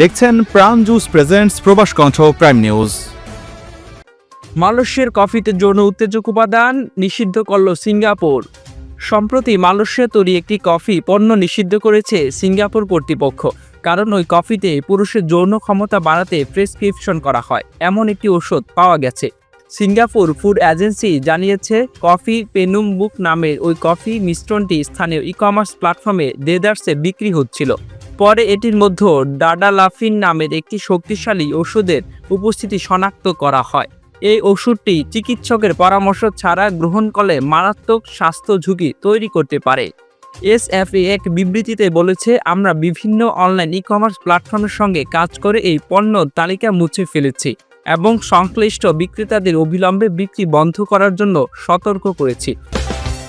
দেখছেন প্রাণ juice presents প্রবাস কণ্ঠ প্রাইম নিউজ মালয়েশিয়ার কফিতে যৌন উত্তেজক উপাদান নিষিদ্ধ করল সিঙ্গাপুর। সম্প্রতি মালয়েশিয়া তৈরি একটি কফি পণ্য নিষিদ্ধ করেছে সিঙ্গাপুর কর্তৃপক্ষ। কারণ ওই কফিতে পুরুষের যৌন ক্ষমতা বাড়াতে প্রেসক্রিপশন করা হয়। এমন একটি ওষুধ পাওয়া গেছে। সিঙ্গাপুর ফুড এজেন্সি জানিয়েছে, কফি পেনুম বুক নামের ওই কফি মিশ্রণটি স্থানীয় ই কমার্স প্ল্যাটফর্মে দেদার্সে বিক্রি হচ্ছিল। পরে এটির মধ্যে ডাডালাফিন নামের একটি শক্তিশালী ওষুধের উপস্থিতি শনাক্ত করা হয়। এই ওষুধটি চিকিৎসকের পরামর্শ ছাড়া গ্রহণ করলে মারাত্মক স্বাস্থ্য ঝুঁকি তৈরি করতে পারে। এসএফএ এক বিবৃতিতে বলেছে, আমরা বিভিন্ন অনলাইন ই কমার্স প্ল্যাটফর্মের সঙ্গে কাজ করে এই পণ্য তালিকা মুছে ফেলেছি এবং সংশ্লিষ্ট বিক্রেতাদের অবিলম্বে বিক্রি বন্ধ করার জন্য সতর্ক করেছি।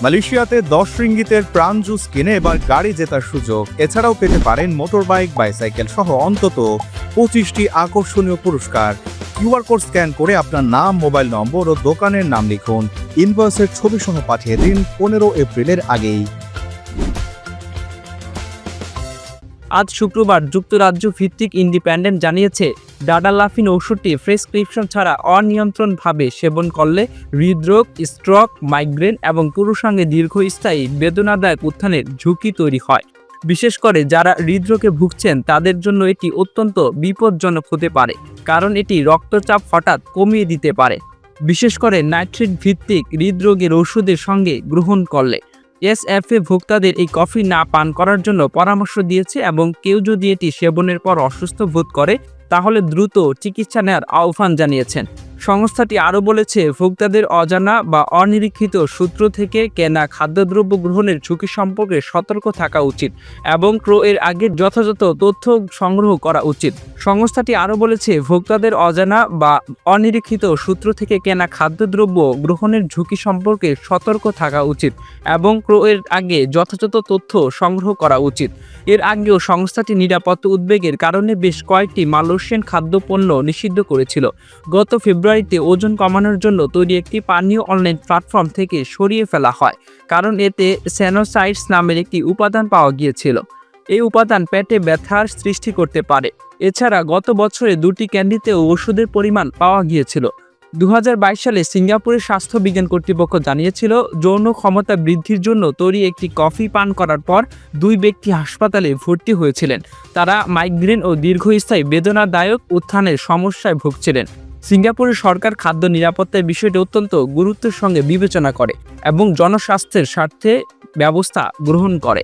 মালয়েশিয়াতে দশ রিঙ্গিতের প্রাণ জুস কিনে এবার গাড়ি জেতার সুযোগ। এছাড়াও পেতে পারেন মোটর বাইক বাইসাইকেল সহ অন্তত পঁচিশটি আকর্ষণীয় পুরস্কার। কিউআর কোড স্ক্যান করে আপনার নাম, মোবাইল নম্বর ও দোকানের নাম লিখুন। ইনভয়েসের ছবি সহ পাঠিয়ে দিন পনেরো এপ্রিলের আগেই। আজ শুক্রবার যুক্তরাজ্য ভিত্তিক ইন্ডিপেন্ডেন্ট জানিয়েছে ডাডালাফিন ওষুধটি প্রেসক্রিপশন ছাড়া অনিয়ন্ত্রণভাবে সেবন করলে হৃদরোগ, স্ট্রোক, মাইগ্রেন এবং পুরুষাঙ্গে দীর্ঘস্থায়ী বেদনাদায়ক উত্থানের ঝুঁকি তৈরি হয়। বিশেষ করে যারা হৃদরোগে ভুগছেন, তাদের জন্য এটি অত্যন্ত বিপজ্জনক হতে পারে, কারণ এটি রক্তচাপ হঠাৎ কমিয়ে দিতে পারে। বিশেষ করে নাইট্রেট ভিত্তিক হৃদরোগের ওষুধের সঙ্গে গ্রহণ করলে এসএফএ ভোক্তাদের এই কফি না পান করার জন্য পরামর্শ দিয়েছে এবং কেউ যদি এটি সেবনের পর অসুস্থ বোধ করে, তাহলে দ্রুত চিকিৎসা নেওয়ার আহ্বান জানিয়েছেন। সংস্থাটি আরও বলেছে, ভোক্তাদের অজানা বা অনিরীক্ষিত সূত্র থেকে কেনা খাদ্যদ্রব্য গ্রহণের ঝুঁকি সম্পর্কে সতর্ক থাকা উচিত এবং ক্রয়ের আগে যথাযথ তথ্য সংগ্রহ করা উচিত। সংস্থাটি আরও বলেছে, ভোক্তাদের অজানা বা অনিরীক্ষিত সূত্র থেকে কেনা খাদ্যদ্রব্য গ্রহণের ঝুঁকি সম্পর্কে সতর্ক থাকা উচিত এবং ক্রয়ের আগে যথাযথ তথ্য সংগ্রহ করা উচিত। এর আগেও সংস্থাটি নিরাপত্তা উদ্বেগের কারণে বেশ কয়েকটি মালয়েশিয়ান খাদ্যপণ্য নিষিদ্ধ করেছিল। গত ফেব্রুয়ারিতে ওজন কমানোর জন্য তৈরি একটি পানীয় অনলাইন প্ল্যাটফর্ম থেকে সরিয়ে ফেলা হয়, কারণ এতে স্যানোসাইটস নামের একটি উপাদান পাওয়া গিয়েছিল। এই উপাদান পেটে ব্যথার সৃষ্টি করতে পারে। এছাড়া গত বছরে দুটি ক্যান্ডিতেও ওষুধের পরিমাণ পাওয়া গিয়েছিল। দু হাজার বাইশ সালে সিঙ্গাপুরের স্বাস্থ্য বিজ্ঞান কর্তৃপক্ষ জানিয়েছিল, যৌন ক্ষমতা বৃদ্ধির জন্য তৈরি একটি কফি পান করার পর দুই ব্যক্তি হাসপাতালে ভর্তি হয়েছিলেন। তারা মাইগ্রেন ও দীর্ঘস্থায়ী বেদনাদায়ক উত্থানের সমস্যায় ভুগছিলেন। সিঙ্গাপুরের সরকার খাদ্য নিরাপত্তার বিষয়টি অত্যন্ত গুরুত্বের সঙ্গে বিবেচনা করে এবং জনস্বাস্থ্যের স্বার্থে ব্যবস্থা গ্রহণ করে।